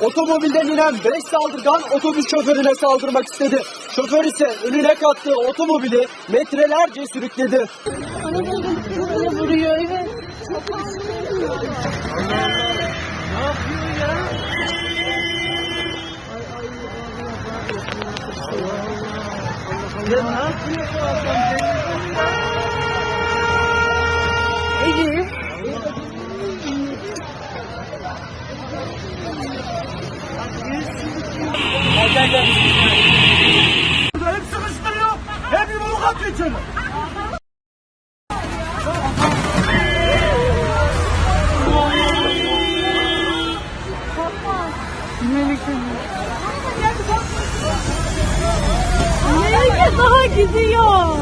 Otomobilden inen 5 saldırgan otobüs şoförüne saldırmak istedi. Şoför ise önüne kattığı otomobili metrelerce sürükledi. Bana vuruyor evet. Hep sıkıştırıyor. Hep balık atıyor içeri. Nereye daha gidiyor?